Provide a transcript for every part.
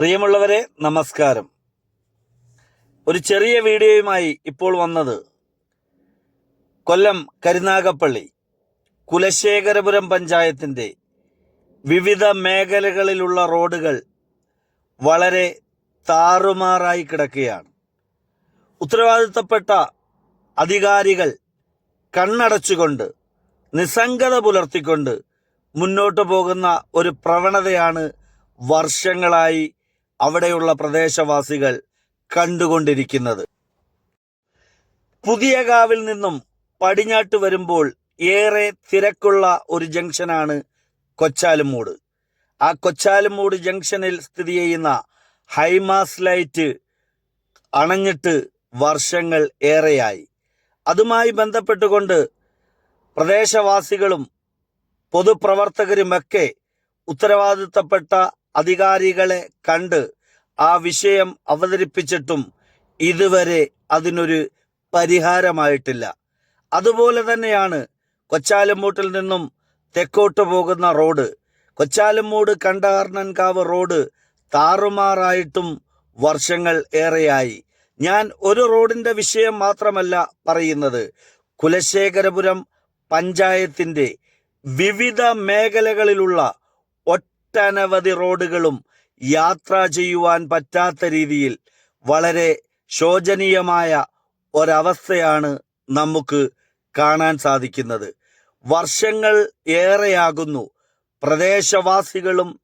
പ്രിയമുള്ളവരെ നമസ്കാരം. ഒരു ചെറിയ വീഡിയോയുമായി ഇപ്പോൾ വന്നത് കൊല്ലം കരുനാഗപ്പള്ളി കുലശേഖരപുരം പഞ്ചായത്തിന്റെ വിവിധ മേഖലകളിലുള്ള റോഡുകൾ വളരെ താറുമാറായി കിടക്കുകയാണ്. ഉത്തരവാദിത്തപ്പെട്ട അധികാരികൾ കണ്ണടച്ചുകൊണ്ട് നിസ്സംഗത പുലർത്തിക്കൊണ്ട് മുന്നോട്ട് പോകുന്ന ഒരു പ്രവണതയാണ് വർഷങ്ങളായി അവിടെയുള്ള പ്രദേശവാസികൾ കണ്ടുകൊണ്ടിരിക്കുന്നത്. പുതിയ കാവിൽ നിന്നും പടിഞ്ഞാട്ട് വരുമ്പോൾ ഏറെ തിരക്കുള്ള ഒരു ജംഗ്ഷനാണ് കൊച്ചാലുമൂട്. ആ കൊച്ചാലുമൂട് ജംഗ്ഷനിൽ സ്ഥിതി ചെയ്യുന്ന ഹൈമാസ് ലൈറ്റ് അണഞ്ഞിട്ട് വർഷങ്ങൾ ഏറെയായി. അതുമായി ബന്ധപ്പെട്ടുകൊണ്ട് പ്രദേശവാസികളും പൊതുപ്രവർത്തകരുമൊക്കെ ഉത്തരവാദിത്തപ്പെട്ട അധികാരികളെ കണ്ട് ആ വിഷയം അവതരിപ്പിച്ചിട്ടും ഇതുവരെ അതിനൊരു പരിഹാരമായിട്ടില്ല. അതുപോലെ തന്നെയാണ് കൊച്ചാലമ്മൂട്ടിൽ നിന്നും തെക്കോട്ട് പോകുന്ന റോഡ്. കൊച്ചാലമ്മൂട് കണ്ടാർണൻകാവ് റോഡ് താറുമാറായിട്ടും വർഷങ്ങൾ ഏറെയായി. ഞാൻ ഒരു റോഡിന്റെ വിഷയം മാത്രമല്ല പറയുന്നത്. കുലശേഖരപുരം പഞ്ചായത്തിന്റെ വിവിധ മേഖലകളിലുള്ള ഒട്ടനവധി റോഡുകളും യാത്ര ചെയ്യുവാൻ പറ്റാത്ത രീതിയിൽ വളരെ ശോചനീയമായ ഒരവസ്ഥയാണ് നമുക്ക് കാണാൻ സാധിക്കുന്നത്. വർഷങ്ങൾ ഏറെയാകുന്നു. പ്രദേശവാസികളും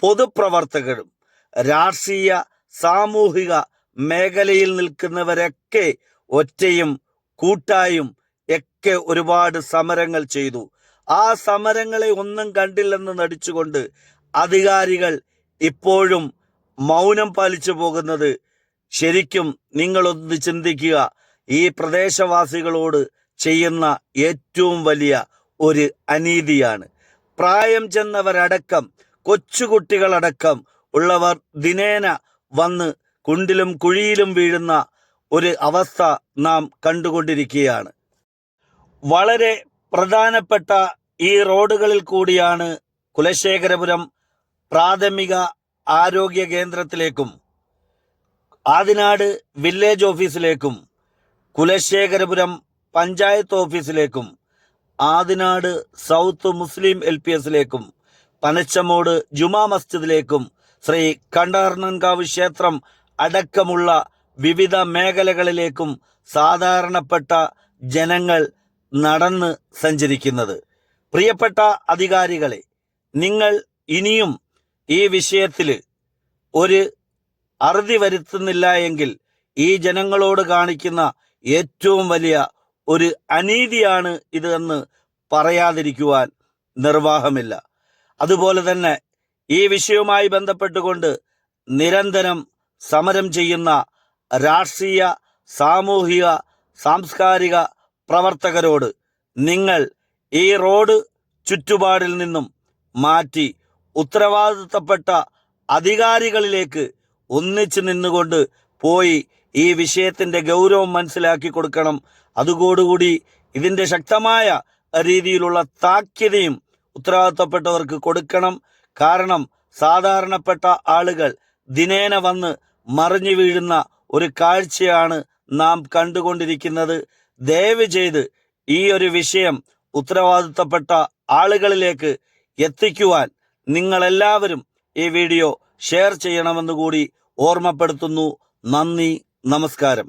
പൊതുപ്രവർത്തകരും രാഷ്ട്രീയ സാമൂഹിക മേഖലയിൽ നിൽക്കുന്നവരൊക്കെ ഒറ്റയും കൂട്ടായും ഒക്കെ ഒരുപാട് സമരങ്ങൾ ചെയ്തു. ആ സമരങ്ങളെ ഒന്നും കണ്ടില്ലെന്ന് നടിച്ചുകൊണ്ട് അധികാരികൾ ഇപ്പോഴും മൗനം പാലിച്ചു പോകുന്നത് ശരിക്കും നിങ്ങളൊന്ന് ചിന്തിക്കുക. ഈ പ്രദേശവാസികളോട് ചെയ്യുന്ന ഏറ്റവും വലിയ ഒരു അനീതിയാണ്. പ്രായം ചെന്നവരടക്കം കൊച്ചുകുട്ടികളടക്കം ഉള്ളവർ ദിനേന വന്ന് കുണ്ടിലും കുഴിയിലും വീഴുന്ന ഒരു അവസ്ഥ നാം കണ്ടുകൊണ്ടിരിക്കുകയാണ്. വളരെ പ്രധാനപ്പെട്ട ഈ റോഡുകളിൽ കൂടിയാണ് കുലശേഖരപുരം പ്രാഥമിക ആരോഗ്യ കേന്ദ്രത്തിലേക്കും ആദിനാട് വില്ലേജ് ഓഫീസിലേക്കും Kulasekharapuram panchayat ഓഫീസിലേക്കും Adinad south Muslim L P എസിലേക്കും Panachamoodu ജുമാ മസ്ജിദിലേക്കും ശ്രീ കണ്ടർണൻകാവ് ക്ഷേത്രം അടക്കമുള്ള വിവിധ മേഖലകളിലേക്കും സാധാരണപ്പെട്ട ജനങ്ങൾ നടന്ന് സഞ്ചരിക്കുന്നത്. പ്രിയപ്പെട്ട അധികാരികളെ നിങ്ങൾ ഇനിയും ഈ വിഷയത്തിൽ ഒരു അറുതി വരുത്തുന്നില്ല എങ്കിൽ ഈ ജനങ്ങളോട് കാണിക്കുന്ന ഏറ്റവും വലിയ ഒരു അനീതിയാണ് ഇത് എന്ന് പറയാതിരിക്കുവാൻ നിർവാഹമില്ല. അതുപോലെ തന്നെ ഈ വിഷയവുമായി ബന്ധപ്പെട്ടുകൊണ്ട് നിരന്തരം സമരം ചെയ്യുന്ന രാഷ്ട്രീയ സാമൂഹിക സാംസ്കാരിക പ്രവർത്തകരോട് നിങ്ങൾ ഈ റോഡ് ചുറ്റുപാടിൽ നിന്നും മാറ്റി ഉത്തരവാദിത്തപ്പെട്ട അധികാരികളിലേക്ക് ഒന്നിച്ചു നിന്നുകൊണ്ട് പോയി ഈ വിഷയത്തിന്റെ ഗൗരവം മനസ്സിലാക്കി കൊടുക്കണം. അതുകൂടുകൂടി ഇതിന്റെ ശക്തമായ രീതിയിലുള്ള താക്യതയും ഉത്തരവാദിത്തപ്പെട്ടവർക്ക് കൊടുക്കണം. കാരണം സാധാരണപ്പെട്ട ആളുകൾ ദിനേന വന്ന് മറിഞ്ഞു വീഴുന്ന ഒരു കാഴ്ചയാണ് നാം കണ്ടുകൊണ്ടിരിക്കുന്നത്. ദയവ് ചെയ്ത് ഈ ഒരു വിഷയം ഉത്തരവാദിത്തപ്പെട്ട ആളുകളിലേക്ക് എത്തിക്കുവാൻ നിങ്ങളെല്ലാവരും ഈ വീഡിയോ ഷെയർ ചെയ്യണമെന്ന് കൂടി ഓർമ്മപ്പെടുത്തുന്നു. നന്ദി നമസ്കാരം.